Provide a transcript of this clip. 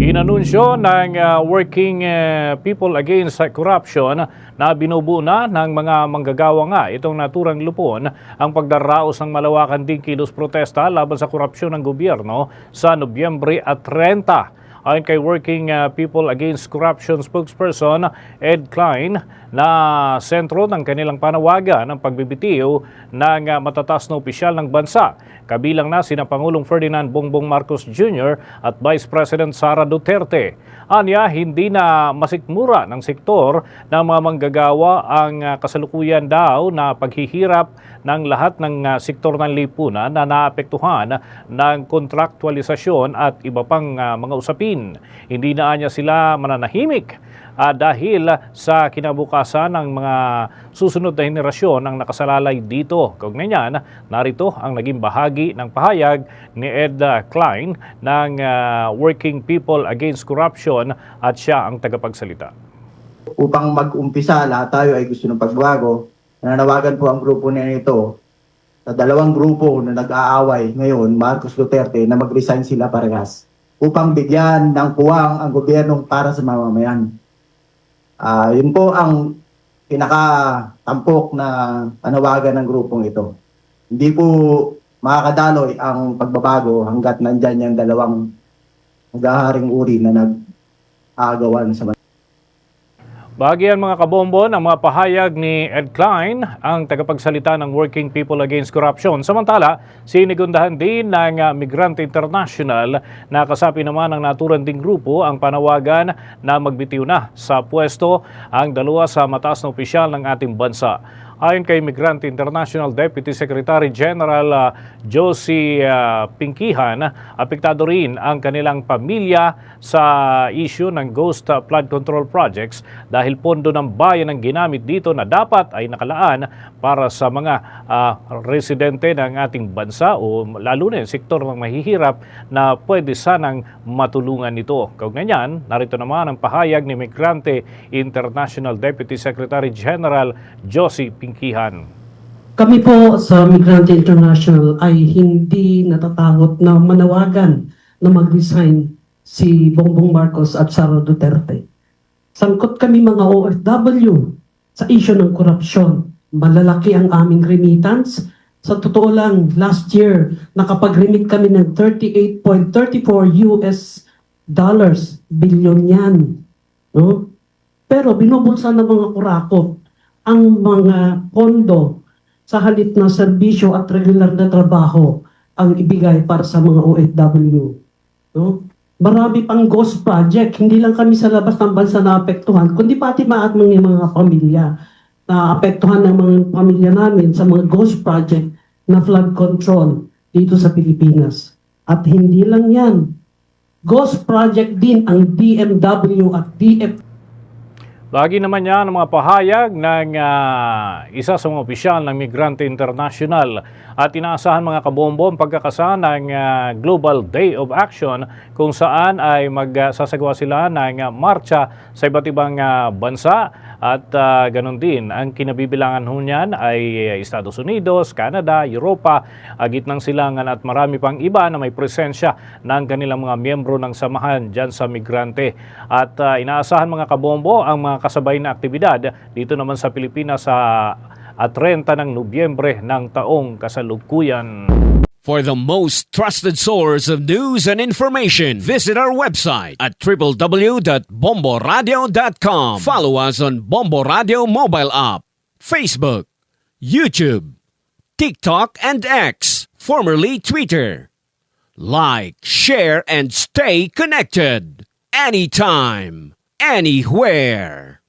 Inanunsyo ng uh, Working uh, People Against Corruption na binubuo na ng mga manggagawa nga itong naturang lupon ang pagdaraos ng malawakan ding kilos protesta laban sa korupsyon ng gobyerno sa Nobyembre at 30. Ayon kay Working uh, People Against Corruption spokesperson Ed Klein na sentro ng kanilang panawagan ng pagbibitiw ng uh, matatas na opisyal ng bansa. Kabilang na sina Pangulong Ferdinand Bongbong Marcos Jr. at Vice President Sara Duterte. Anya, hindi na masikmura ng sektor ng mga manggagawa ang uh, kasalukuyan daw na paghihirap ng lahat ng sektor ng lipunan na naapektuhan ng kontraktualisasyon at iba pang mga usapin. Hindi na anya sila mananahimik ah, dahil sa kinabukasan ng mga susunod na henerasyon ang nakasalalay dito. Kaugnay niyan, narito ang naging bahagi ng pahayag ni Ed Klein ng ah, Working People Against Corruption at siya ang tagapagsalita. upang mag-umpisa, lahat tayo ay gusto ng pagbago. Nananawagan po ang grupo na ito sa dalawang grupo na nag-aaway ngayon, Marcos Duterte, na mag-resign sila parehas upang bigyan ng puwang ang gobyernong para sa mamamayan. Ah, yun po ang pinaka-tampok na panawagan ng grupong ito. Hindi po makakadaloy ang pagbabago hanggat nandyan yung dalawang naghaharing uri na nag-aagawan sa Bahagian mga kabombo ng mga pahayag ni Ed Klein, ang tagapagsalita ng Working People Against Corruption. Samantala, sinigundahan din ng uh, Migrante International na kasapi naman ng naturan ding grupo ang panawagan na magbitiw na sa pwesto ang dalawa sa mataas na opisyal ng ating bansa. Ayon kay Migrante International Deputy Secretary General uh, Josie uh, Pinkihan, apektado rin ang kanilang pamilya sa issue ng ghost flood control projects dahil pondo ng bayan ang ginamit dito na dapat ay nakalaan para sa mga uh, residente ng ating bansa o lalo na yung sektor ng mahihirap na pwede sanang matulungan nito. Kaugnay niyan, narito naman ang pahayag ni Migrante International Deputy Secretary General Josie Pinkihan. Kami po sa Migrante International ay hindi natatakot na manawagan na mag-resign si Bongbong Marcos at Sara Duterte. Sangkot kami mga OFW sa issue ng korupsyon. Malalaki ang aming remittance. Sa totoo lang, last year, nakapag-remit kami ng 38.34 US dollars. Bilyon yan. No? Pero binubulsa ng mga kurakot ang mga pondo sa halip na serbisyo at regular na trabaho ang ibigay para sa mga OFW. No? Marami pang ghost project, hindi lang kami sa labas ng bansa na apektuhan, kundi pati maat mga mga pamilya na apektuhan ng mga pamilya namin sa mga ghost project na flood control dito sa Pilipinas. At hindi lang yan. Ghost project din ang DMW at DF Lagi naman yan ang mga pahayag ng ah, isa sa mga opisyal ng Migrante International. At inaasahan mga kabombo ang pagkakasa ng ah, Global Day of Action kung saan ay magsasagawa sila ng ah, marcha sa iba't ibang ah, bansa. At ah, ganun din ang kinabibilangan ho niyan ay Estados Unidos, Canada, Europa, agit ng silangan at marami pang iba na may presensya ng kanilang mga miyembro ng samahan dyan sa migrante. At ah, inaasahan mga kabombo ang kasabay na aktibidad dito naman sa Pilipinas sa at 30 ng Nobyembre ng taong kasalukuyan. For the most trusted source of news and information, visit our website at www.bomboradio.com. Follow us on Bombo Radio mobile app, Facebook, YouTube, TikTok, and X, formerly Twitter. Like, share, and stay connected. Anytime, anywhere.